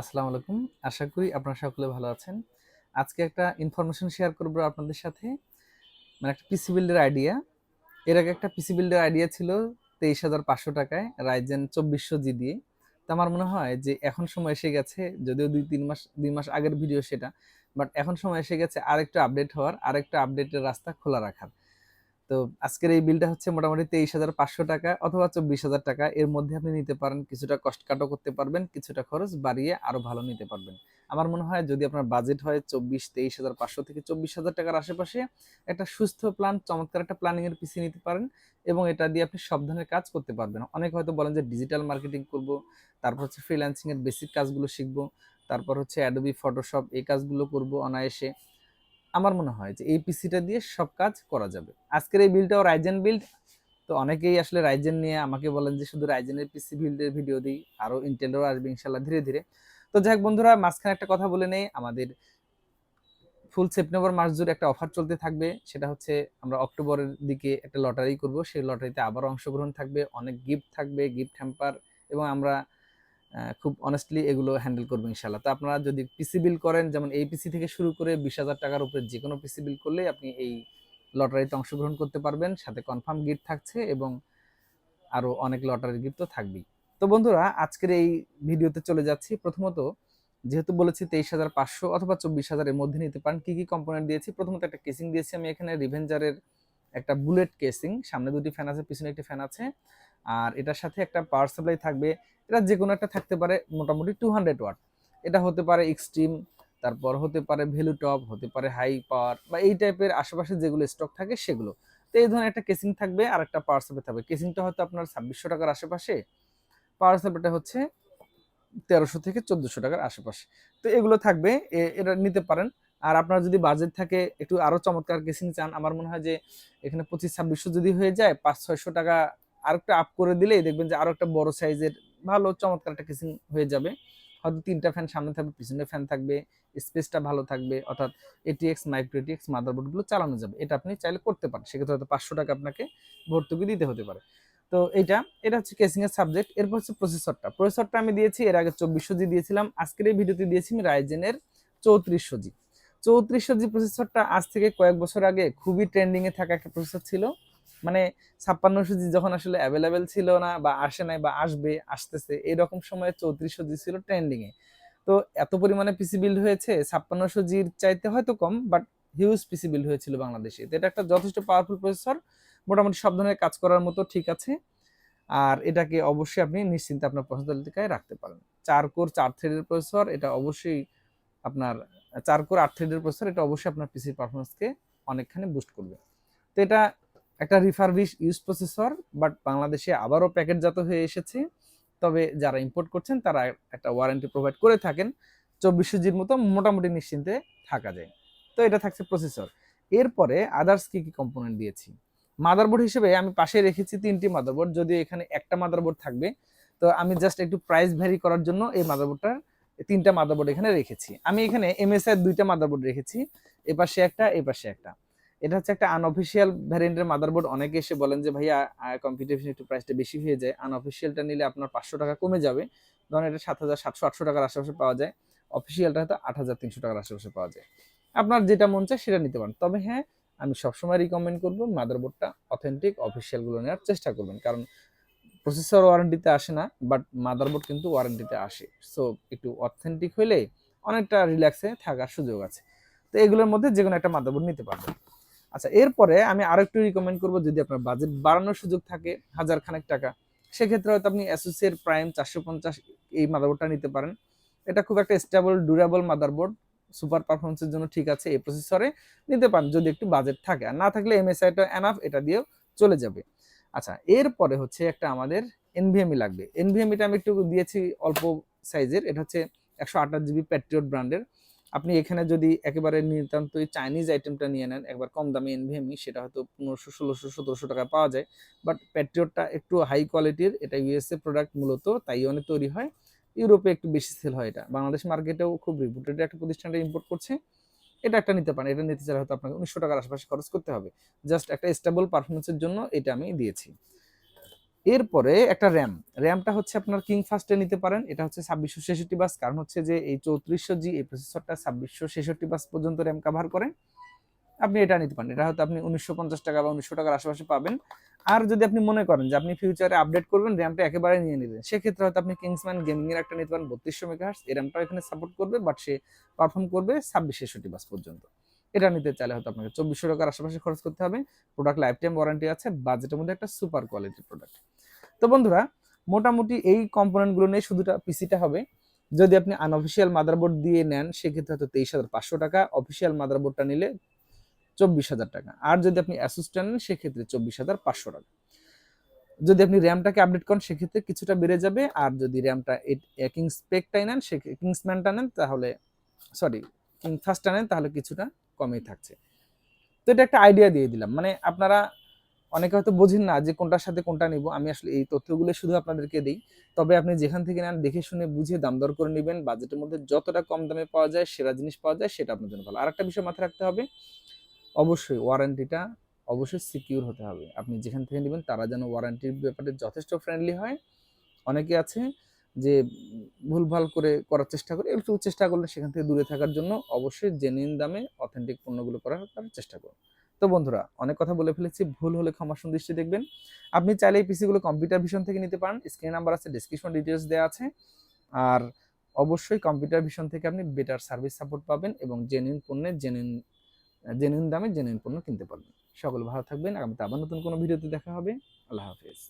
আসসালামু আলাইকুম। আশা করি আপনারা সকলে ভালো আছেন। আজকে একটা ইনফরমেশন শেয়ার করব আপনাদের সাথে। মানে একটা পিসি বিল্ডের আইডিয়া এর আগে একটা পিসি বিল্ডের আইডিয়া ছিল তেইশ হাজার পাঁচশো টাকায় রাইজেন চব্বিশশো জি দিয়ে। তো আমার মনে হয় যে এখন সময় এসে গেছে, যদিও দুই, তিন মাস, দুই মাস আগের ভিডিও সেটা বাট এখন সময় এসে গেছে আরেকটা আপডেট হওয়ার, আরেকটা আপডেটের রাস্তা খোলা রাখার। তো আজকের এই বিলটা হচ্ছে মোটামুটি তেইশ হাজার পাঁচশো টাকা অথবা চব্বিশ হাজার টাকা। এর মধ্যে আপনি নিতে পারেন, কিছুটা কষ্ট কাটও করতে পারবেন, কিছুটা খরচ বাড়িয়ে আরও ভালো নিতে পারবেন। আমার মনে হয় যদি আপনার বাজেট হয় চব্বিশ, তেইশ হাজার পাঁচশো থেকে চব্বিশ হাজার টাকার আশেপাশে, একটা সুস্থ প্ল্যান চমৎকার একটা প্ল্যানিং এর পিছিয়ে নিতে পারেন এবং এটা দিয়ে আপনি সব ধরনের কাজ করতে পারবেন। অনেকে হয়তো বলেন যে ডিজিটাল মার্কেটিং করব, তারপর হচ্ছে ফ্রিল্যান্সিং এর বেসিক কাজগুলো শিখব, তারপর হচ্ছে অ্যাডোবি ফটোশপ এই কাজগুলো করব অনায়াসে। আমার মনে হয় যে এই পিসিটা দিয়ে সব কাজ করা যাবে। আজকের এই বিলটাও রাইজেন বিল্ড তো অনেকেই আসলে রাইজেন নিয়ে আমাকে বলেন যে শুধু রাইজেনের পিসি বিল্ডের ভিডিও দিই আরও ইন্টেলেরও আসবে ইনশাল্লাহ ধীরে ধীরে। তো যাই বন্ধুরা, মাঝখানে একটা কথা বলে নেই, আমাদের ফুল সেপ্টেম্বর মাস জুড়ে একটা অফার চলতে থাকবে, সেটা হচ্ছে আমরা অক্টোবরের দিকে একটা লটারি করব, সেই লটারিতে আবার অংশগ্রহণ থাকবে, অনেক গিফট থাকবে গিফট হ্যাম্পার এবং আমরা খুব অনেস্টলি এগুলো হ্যান্ডেল করব ইনশাল্লাহ তো আপনারা যদি পিসি বিল করেন, যেমন এই পিসি থেকে শুরু করে বিশ হাজার টাকার উপরে যে কোনো পিসি বিল করলে আপনি এই লটারিতে অংশগ্রহণ করতে পারবেন। সাথে কনফার্ম গিফট থাকছে এবং আরও অনেক লটারির গিফট তো থাকবেই। তো বন্ধুরা, আজকের এই ভিডিওতে চলে যাচ্ছি। প্রথমত, যেহেতু বলেছি তেইশ হাজার পাঁচশো অথবা চব্বিশ হাজারের মধ্যে নিতে পারেন, কী কী কম্পোনেন্ট দিয়েছি? প্রথমত একটা কেসিং দিয়েছি আমি এখানে রিভেঞ্জারের একটা বুলেট কেসিং সামনে দুটি ফ্যান আছে, পিছনে একটি ফ্যান আছে। আর এটার সাথে একটা পাওয়ার সাপ্লাই থাকবে। এটা যে কোনো একটা থাকতে পারে, মোটামুটি টু হান্ড্রেড ওয়াট এটা হতে পারে এক্সট্রিম তারপর হতে পারে ভ্যালু টপ, হতে পারে হাই পাওয়ার বা এই টাইপের আশেপাশে যেগুলো স্টক থাকে সেগুলো। তো এই ধরনের একটা কেসিং থাকবে আর একটা পাওয়ার সাপ্লাই থাকবে। কেসিংটা হয়তো আপনার ছাব্বিশশো টাকার আশেপাশে পাওয়ার সাপ্লাইটা হচ্ছে তেরোশো থেকে চোদ্দোশো টাকার আশেপাশে। তো এগুলো থাকবে এটা নিতে পারেন। আর আপনার যদি বাজেট থাকে, একটু আরও চমৎকার কেসিং চান, আমার মনে হয় যে এখানে পঁচিশ ছাব্বিশশো যদি হয়ে যায়, পাঁচ, ছয়শো টাকা আরেকটা আপ করে দিলেই দেখবেন যে আরও একটা বড় সাইজের ভালো চমৎকার একটা কেসিং হয়ে যাবে। হয়তো তিনটা ফ্যান সামনে থাকবে, পিছনে ফ্যান থাকবে স্পেসটা ভালো থাকবে, অর্থাৎ এটিএক্স মাইক্রো এটিএক্স মাদারবোর্ডগুলো চালানো যাবে। এটা আপনি চাইলে করতে পারেন, সেক্ষেত্রে হয়তো পাঁচশো টাকা আপনাকে ভর্তুকি দিতে হতে পারে। তো এটা এটা হচ্ছে কেসিং এর সাবজেক্ট এরপর হচ্ছে প্রসেসরটা প্রসেসরটা আমি দিয়েছি, এর আগে চব্বিশশো জি দিয়েছিলাম, আজকের এই ভিডিওতে দিয়েছি আমি রাইজেনের চৌত্রিশশো জি। চৌত্রিশশো জি প্রসেসরটা আজ থেকে কয়েক বছর আগে খুবই ট্রেন্ডিংয়ে থাকা একটা প্রসেসর ছিল। মানে ছাপ্পান্নশো জি যখন আসলে অ্যাভেলেবেল ছিল না বা আসে নাই বা আসবে, আসতেছে, এরকম সময়ে চৌত্রিশ জি ছিল ট্রেন্ডিং এ। তো এত পরিমাণে পিসি বিল্ড হয়েছে ছাপ্পান্নশো জির চাইতে হয়তো কম বাট হিউজ পিসি বিল্ড হয়েছিল বাংলাদেশে। তো এটা একটা যথেষ্ট পাওয়ারফুল প্রসেসর মোটামুটি সব ধরনের কাজ করার মতো ঠিক আছে। আর এটাকে অবশ্যই আপনি নিশ্চিন্তে আপনার পছন্দ তালিকায় রাখতে পারেন। চার কোর চার থ্রেডের প্রসেসর এটা অবশ্যই আপনার চার কোর আট থ্রেডের প্রসেসর এটা অবশ্যই আপনার পিসির পারফরমেন্সকে অনেকখানি বুস্ট করবে। তো এটা একটা রিফারবিশ ইউজ প্রসেসর বাট বাংলাদেশে আবারও প্যাকেটজাত হয়ে এসেছে। তবে যারা ইম্পোর্ট করছেন, তারা একটা ওয়ারেন্টি প্রোভাইড করে থাকেন। চব্বিশশো জির মতো মোটামুটি নিশ্চিন্তে থাকা যায়। তো এটা থাকছে প্রসেসর এরপরে আদার্স কি কি কম্পোনেন্ট দিয়েছি? মাদারবোর্ড হিসেবে আমি পাশে রেখেছি তিনটি মাদারবোর্ড যদিও এখানে একটা মাদারবোর্ড থাকবে। তো আমি জাস্ট একটু প্রাইস ভ্যারি করার জন্য এই মাদারবোর্ডটার তিনটা মাদারবোর্ড এখানে রেখেছি। আমি এখানে এমএসআই দুইটা মাদারবোর্ড রেখেছি। এপাশে একটা এপাশে একটা। এটা হচ্ছে একটা আনঅফিসিয়াল ভ্যারিয়েন্টের মাদারবোর্ড অনেকে এসে বলেন যে, ভাইয়া কম্পিটিশন একটু প্রাইসটা বেশি হয়ে যায়। আনঅফিসিয়ালটা নিলে আপনার পাঁচশো টাকা কমে যাবে। ধরেন এটা সাত হাজার সাতশো আটশো টাকার আশেপাশে পাওয়া যায়। অফিসিয়ালটা হয়তো আট হাজার তিনশো টাকার আশেপাশে পাওয়া যায়। আপনার যেটা মন চায় সেটা নিতে পারেন। তবে হ্যাঁ আমি সবসময় রিকমেন্ড করব মাদারবোর্ডটা অথেন্টিক অফিসিয়ালগুলো নেওয়ার চেষ্টা করবেন। কারণ প্রসেসর ওয়ারেন্টিতে আসে না বাট মাদারবোর্ড কিন্তু ওয়ারেন্টিতে আসে। সো একটু অথেন্টিক হলে অনেকটা রিল্যাক্সে থাকার সুযোগ আছে। তো এগুলোর মধ্যে যে কোনো একটা মাদারবোর্ড নিতে পারবেন। আচ্ছা এরপরে আমি আরও একটু রিকমেন্ড করব যদি আপনার বাজেট বাড়ানোর সুযোগ থাকে হাজার খানেক টাকা, সেক্ষেত্রে হয়তো আপনি অ্যাসোসিয়েট প্রাইম চারশো পঞ্চাশ এই মাদারবোর্ডটা নিতে পারেন। এটা খুব একটা স্টেবল ডিউরেবল মাদারবোর্ড সুপার পারফরমেন্সের জন্য ঠিক আছে এই প্রসেসরে নিতে পারেন যদি একটু বাজেট থাকে। আর না থাকলে এমএসআইটা এনাফ এটা দিয়েও চলে যাবে। আচ্ছা এরপরে হচ্ছে একটা আমাদের এনভিএমই লাগবে। এনভিএমিটা আমি একটু দিয়েছি অল্প সাইজের এটা হচ্ছে একশো আঠাশ জিবি প্যাট্রিয়ট ব্র্যান্ডের আপনি এখানে যদি একেবারে নিতান্ত চাইনিজ আইটেমটা নিয়ে নেন, একবার কম দামি এনভিএমই সেটা হয়তো পনেরোশো, ষোলোশো, সতেরোশো টাকা পাওয়া যায়। বাট প্যাট্রিয়টটা একটু হাই কোয়ালিটির এটা ইউএসএ প্রোডাক্ট মূলত তাইওয়ানে তৈরি হয়। ইউরোপে একটু বেশি সেল হয় এটা। বাংলাদেশ মার্কেটেও খুব রিপুটেড একটা প্রতিষ্ঠানটা ইম্পোর্ট করছে। এটা একটা নিতে পারেন। এটা নিতে চাইলে হয়তো আপনাকে উনিশশো টাকার আশেপাশে খরচ করতে হবে। জাস্ট একটা স্টেবল পারফরমেন্সের জন্য এটা আমি দিয়েছি। এরপরে একটা র্যাম। র্যামটা হচ্ছে আপনার কিং ফাস্টে নিতে পারেন। এটা হচ্ছে ছাব্বিশশো ছেষট্টি বাস। কারণ হচ্ছে যে এই চৌত্রিশশো জি, এই প্রসেসরটা ছাব্বিশশো ছেষট্টি বাস পর্যন্ত র্যাম কাভার করে। আপনি এটা নিতে পারেন। এটা হয়তো আপনি উনিশশো পঞ্চাশ টাকা বা উনিশশো টাকার আশেপাশে পাবেন। আর যদি আপনি মনে করেন যে আপনি ফিউচারে আপডেট করবেন, র্যামটা একেবারে নিয়ে নিলেন, সেক্ষেত্রে হয়তো আপনি কিংসম্যান গেমিং এর একটা নিতে পারেন। বত্রিশশো মেগাহার্স এই র্যামটা এখানে সাপোর্ট করবে বাট সে পারফর্ম করবে ছাব্বিশ ছেষট্টি বাস পর্যন্ত। এটা নিতে চাইলে হয়তো আপনাকে চব্বিশশো টাকার আশেপাশে খরচ করতে হবে। প্রোডাক্ট লাইফ টাইম ওয়ারেন্টি আছে বাজেটের মধ্যে একটা সুপার কোয়ালিটির প্রোডাক্ট তো বন্ধুরা, মোটামুটি এই কম্পোনেন্টগুলো নিয়ে শুধুটা পিসিটা হবে। যদি আপনি আনঅফিসিয়াল মাদারবোর্ড দিয়ে নেন, সেক্ষেত্রে হয়তো তেইশ হাজার পাঁচশো টাকা। অফিসিয়াল মাদারবোর্ডটা নিলে চব্বিশ হাজার টাকা। আর যদি আপনি অ্যাসিস্ট্যান্ট নেন, সেক্ষেত্রে চব্বিশ হাজার পাঁচশো টাকা। যদি আপনি র্যামটাকে আপডেট করেন, সেক্ষেত্রে কিছুটা বেড়ে যাবে। আর যদি র্যামটা কিং স্পেকটাই নেন, সে কিংসম্যানটা নেন, তাহলে সরি কিং ফার্স্টটা নেন, তাহলে কিছুটা কমই থাকছে। তো এটা একটা আইডিয়া দিয়ে দিলাম। মানে আপনারা অনেকে হয়তো বোঝেন না যে কোনটার সাথে কোনটা নিব। আমি আসলে এই তথ্যগুলো শুধু আপনাদেরকে দিই। তবে আপনি যেখান থেকে নেন, দেখে শুনে বুঝে দাম দর করে নেবেন। বাজেটের মধ্যে যতটা কম দামে পাওয়া যায়, সেরা জিনিস পাওয়া যায়, সেটা আপনার জন্য ভালো। আর একটা বিষয় মাথায় রাখতে হবে, অবশ্যই ওয়ারেন্টিটা অবশ্যই সিকিউর হতে হবে। আপনি যেখান থেকে নেবেন, তারা যেন ওয়ারেন্টির ব্যাপারে যথেষ্ট ফ্রেন্ডলি হয়। অনেকে আছে যে ভুলভাল করে করার চেষ্টা করে, একটু চেষ্টা করলে সেখান থেকে দূরে থাকার জন্য অবশ্যই জেনুইন দামে অথেন্টিক পণ্যগুলো করার চেষ্টা করুন। তো বন্ধুরা, অনেক কথা বলে ফেলেছি, ভুল হলে ক্ষমা সন্দৃষ্টি দেখবেন। আপনি চাইলে এই পিসিগুলো কম্পিউটার ভিশন থেকে নিতে পারেন স্ক্রিন নাম্বার আছে ডিসক্রিপশন ডিটেলস দেওয়া আছে। আর অবশ্যই কম্পিউটার ভিশন থেকে আপনি বেটার সার্ভিস সাপোর্ট পাবেন এবং জেনুইন পণ্যের জেনুইন জেনুইন দামে জেনুইন পণ্য কিনতে পারবেন। সকল ভালো থাকবেন, আগামীতে আবার নতুন কোনো ভিডিওতে দেখা হবে। আল্লাহ হাফেজ।